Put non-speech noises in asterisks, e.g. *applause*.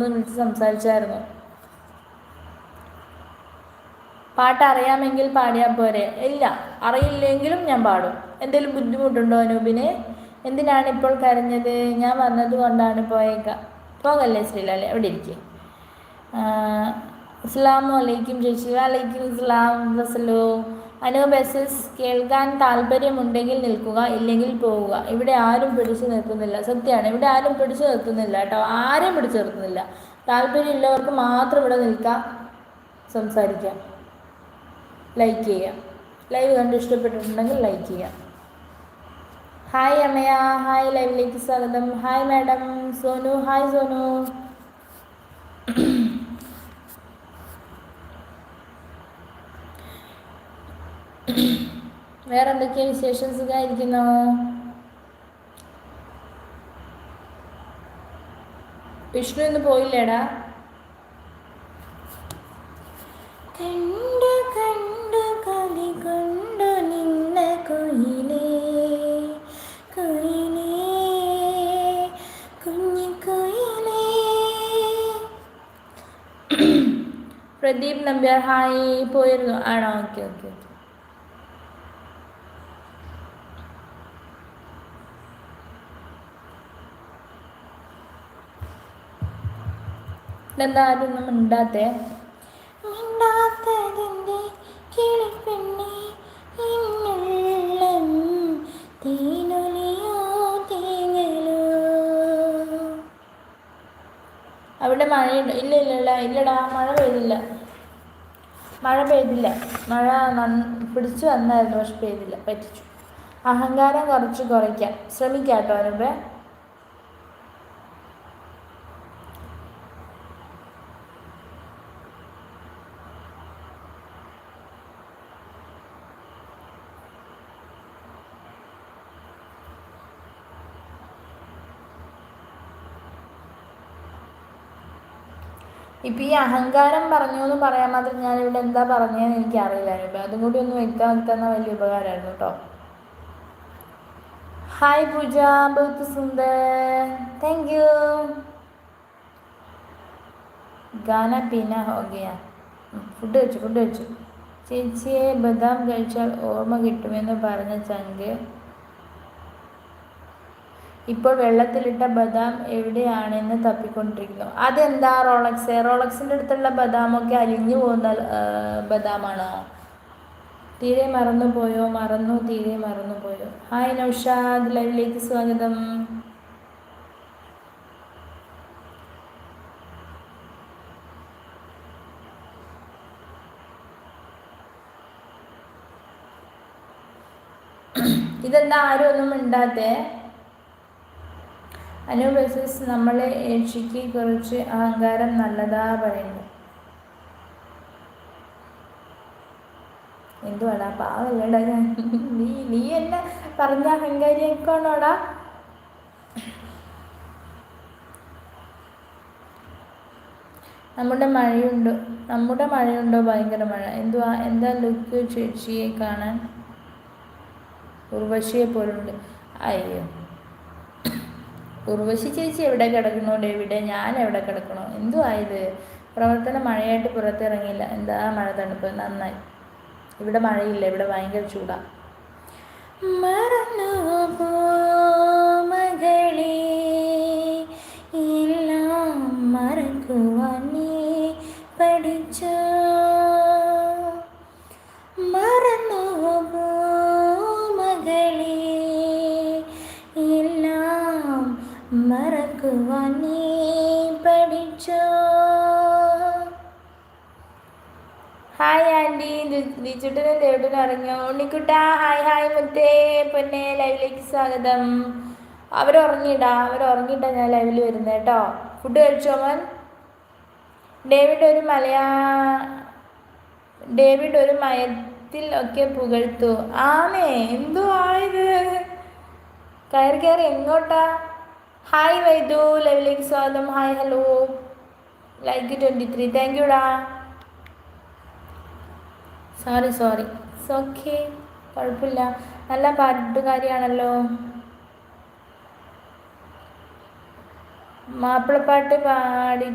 വിളിച്ച് സംസാരിച്ചായിരുന്നു. പാട്ട് അറിയാമെങ്കിൽ പാടിയാൽ പോരെ. ഇല്ല അറിയില്ലെങ്കിലും ഞാൻ പാടും. എന്തെങ്കിലും ബുദ്ധിമുട്ടുണ്ടോ അനൂപിന്? എന്തിനാണ് ഇപ്പോൾ കരഞ്ഞത്? ഞാൻ വന്നത് കൊണ്ടാണ് പോയേക്ക. പോകല്ലേ ശ്രീലാലെ? അവിടെ ഇരിക്കും? അസ്സാമു അലൈക്കും ചേച്ചി വലൈക്കും ഇസ്ലാം വസലോ. എസ് കേൾക്കാൻ താല്പര്യമുണ്ടെങ്കിൽ നിൽക്കുക ഇല്ലെങ്കിൽ പോവുക. ഇവിടെ ആരും പിടിച്ചു നിർത്തുന്നില്ല. സത്യമാണ് ഇവിടെ ആരും പിടിച്ചു നിർത്തുന്നില്ല കേട്ടോ. ആരും പിടിച്ചു നിർത്തുന്നില്ല. താല്പര്യമുള്ളവർക്ക് മാത്രം ഇവിടെ നിൽക്കാം സംസാരിക്കാം. ലൈക്ക് ചെയ്യാം ലൈവ് കണ്ട് ഇഷ്ടപ്പെട്ടിട്ടുണ്ടെങ്കിൽ ലൈക്ക് ചെയ്യാം ഹായ് അമ്മയ ഹായ് ലൈവിലേക്ക് സ്വാഗതം. Hi madam Sonu. Hi Sonu. *clears throat* വേറെ എന്തൊക്കെയാ വിശേഷം? സുഖമായിരിക്കുന്നോ വിഷ്ണു ഇന്ന് പോയില്ലേടാ? കണ്ടു കണ്ടു കലി കൊണ്ടു നിന്ന കൊയിലേ കുയിലേ കുഞ്ഞു കുയിലേ. *clears throat* പ്രദീപ് നമ്പ്യാർ ഹായ് പോയിരുന്നു. ആണോ? Okay okay okay. ഇതെന്താ ആരും ഒന്നും മിണ്ടാത്തേ മിണ്ടാത്തതിന്റെ കിളിപ്പെണ്ണി എന്നുള്ളം തേനൊലിയോ തേങ്ങലോ. അവിടെ മഴയുണ്ട്. ഇല്ല ഇല്ല ഇല്ല ഇല്ലടാ മഴ പെയ്തില്ല. മഴ പെയ്തില്ല. മഴ പിടിച്ചു വന്നായിരുന്നു പക്ഷെ പെയ്തില്ല. പറ്റിച്ചു. അഹങ്കാരം കുറച്ച് കുറയ്ക്കാം. ശ്രമിക്കാം കേട്ടോ അനുപേ ഇപ്പം ഈ അഹങ്കാരം പറഞ്ഞു എന്ന് പറയാൻ മാത്രം ഞാൻ ഇവിടെ എന്താ പറഞ്ഞതെന്ന് എനിക്കറിയില്ലായിരുന്നു ഇപ്പം അതും കൂടി ഒന്ന് വ്യക്തമാക്കി തന്ന വലിയ ഉപകാരമായിരുന്നു കേട്ടോ. ഹായ് പൂജ ബഹുത്ത് സുന്ദർ താങ്ക് യു ഗാന പീന ഹോ ഗയ ഫുഡ് കഴിച്ചു ഫുഡ് കഴിച്ചു. ചേച്ചിയെ ബദാം കഴിച്ചാൽ ഓർമ്മ കിട്ടുമെന്ന് പറഞ്ഞ ചങ്ക്. ഇപ്പോൾ വെള്ളത്തിലിട്ട ബദാം എവിടെയാണെന്ന് തപ്പിക്കൊണ്ടിരിക്കുന്നു. അതെന്താ? റോളക്സ്. റോളക്സിന്റെ അടുത്തുള്ള ബദാമൊക്കെ അലിഞ്ഞു പോകുന്ന ബദാമാണോ? തീരെ മറന്നു പോയോ മറന്നു തീരെ മറന്നു പോയോ ഹായ് നൗഷാദ് ലൈവിലേക്ക് സ്വാഗതം. ഇതെന്താ? ആരും ഒന്നും മിണ്ടാത്തേ? അനുബസിസ് നമ്മളെ ഏഷ്യയ്ക്ക് കുറിച്ച് അഹങ്കാരം നല്ലതാ പറയുന്നു. എന്തുവാടാ പാവല്ലേടാ ഞാൻ നീ നീ എന്നെ പറഞ്ഞ അഹങ്കാരിയൊക്കെയാണോടാ നമ്മുടെ മഴയുണ്ടോ നമ്മുടെ മഴയുണ്ടോ? ഭയങ്കര മഴ. എന്തുവാ? എന്താ ലുക്ക് ചേച്ചിയെ കാണാൻ? ഉർവശിയെ പോലുണ്ട്. അയ്യോ. ഉർവശി ചേച്ചി എവിടെ കിടക്കണോ ഡേവിഡ് ഞാൻ എവിടെ കിടക്കണോ? എന്തോ ആയത്? പ്രവർത്തനം മഴയായിട്ട് പുറത്തിറങ്ങിയില്ല. എന്താ മഴ തണുപ്പ്? നന്നായി. ഇവിടെ മഴയില്ല. ഇവിടെ ഭയങ്കര ചൂടാ. മറന്നു നീ പഠിച്ചോ? ഹായ് ആന്റി ദിച്ചുട്ടനും ദേവട്ടൻ ഇറങ്ങിയോ ഉണ്ണിക്കുട്ട ഹായ് ഹായ് മുത്തേ പൊന്നെ ലൈവിലേക്ക് സ്വാഗതം. അവരുറങ്ങിയിടാ അവരുറങ്ങിയിട്ടാ ഞാൻ ലൈവിൽ വരുന്നത് കേട്ടോ ഫുഡ് കഴിച്ചോ മോൻ? ഡേവിഡ് ഒരു മലയാ ഡേവിഡ് ഒരു മയത്തിൽ ഒക്കെ പുകഴ്ത്തു. ആമേ എന്തോ ആയത്? കയറി കയറി എങ്ങോട്ടാ? ഹായ് വൈദു ലൈവിലേക്ക് സ്വാഗതം hi hello like twenty three thank യുടാ sorry sorry okay കുഴപ്പമില്ല. നല്ല പാട്ടുകാരിയാണല്ലോ മാപ്പിളപ്പാട്ട് പാടി